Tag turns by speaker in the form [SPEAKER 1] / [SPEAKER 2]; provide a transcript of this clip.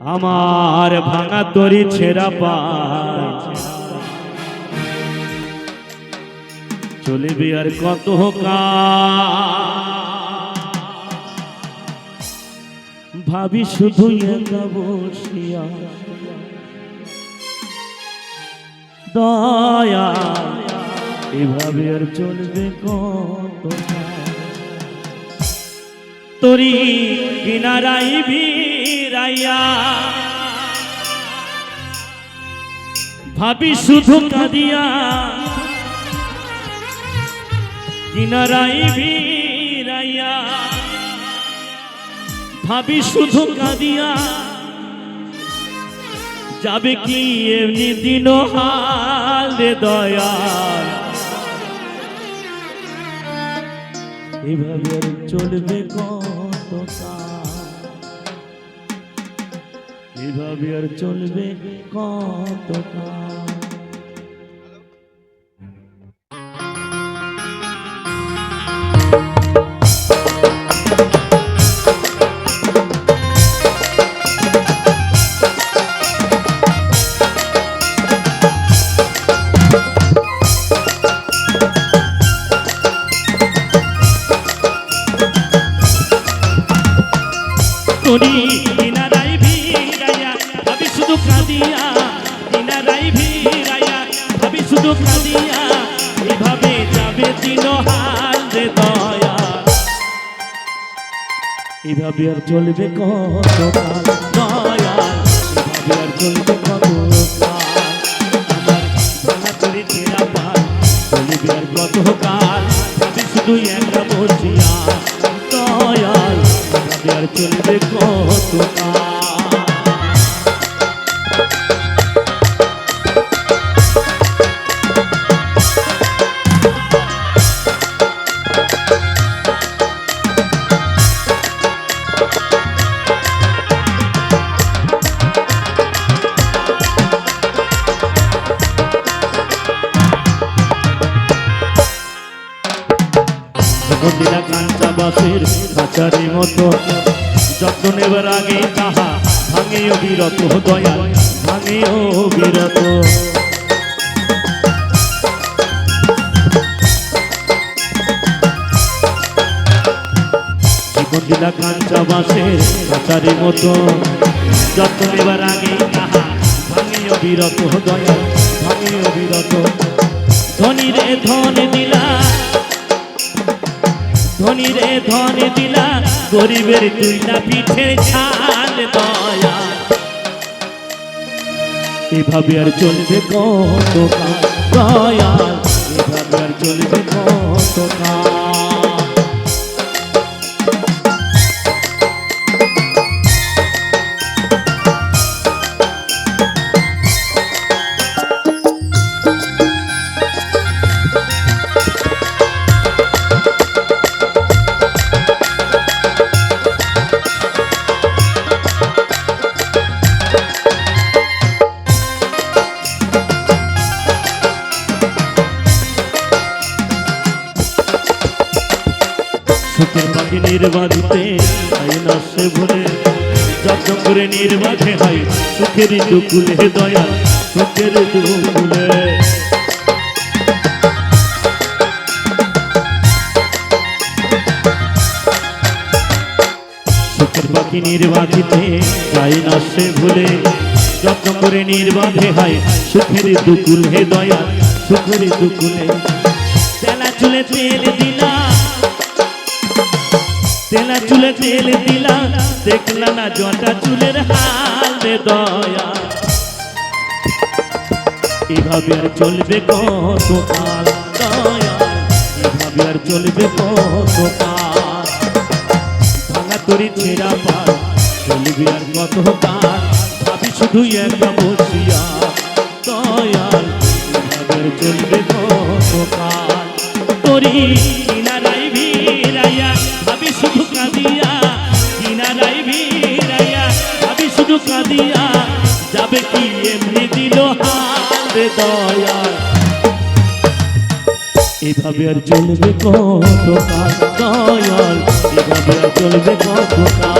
[SPEAKER 1] আমার ভাঙা তরি ছেঁড়া পায়। চলিবি আর কত ভাবি শুধু বসিয়া দয়া, এভাবে আর চলবে কত? তোরি কিনারাই ভিড়াইয়া। ভাবি শুধু কাঁদিয়া কিনারাই ভিড়াইয়া। ভাবি শুধু কাঁদিয়া যাবে কি এমনি দিন হালে দয়া? এভাবে চলবে কত? এভাবে আর চলবে কত কাল? তোরি কিনারাই ভিড়াইয়া। ভাবি শুধু কাঁদিয়া ভিড়াইয়া। শুধু কাঁদিয়া, এভাবে যাবে দিন হাল রে দয়া। এভাবে আর চলবে কত দয়া। এভাবে আর চলবে কত কাল দিলা কাঞ্চা বাসের খাঁচারি মতো যত্ন নেবার আগে তাহা ভাঙে বিরত দয়াল ভাঙে বিরত। জীবন দিলা কাঞ্চা বাসের খাঁচারি মতো, যত্ন নেবার আগে তাহা ভাঙে বিরত দয়াল ভাঙে বিরত। ধনী রে ধন দিলা ধনী রে ধন দিলা, গরিবের তুই না পিঠে ছাল দয়া। এভাবে আর চলবে কত দয়া এভাবে আর চলবে কত কাল না সে করে নির্বাধে হয় সুখের দুকুলে দয়া, সুখের দুকুলে। পাখি নির্বাধিতে ভুলে করে নির্বাধে হয় সুখের দুকুল হে দয়া, সুখের দুকুলে। চুলে তেল দিলা তেলা চুলে তেল দিলা দেখলা না জটা চুলের হাল রে দয়া। এভাবে আর চলবে কত কাল দয়া। এভাবে আর চলবে কত কাল ভাঙা তরি ছেঁড়া পাল, চলবে আর কত কাল। ভাবি শুধু একা বসিয়া দয়াল। এভাবে চলবে কত কাল। তরি যাবে কি? এমনি দিল হাল রে দয়াল এভাবে আর চলবে কত কাল দয়াল এভাবে আর চলবে কত কাল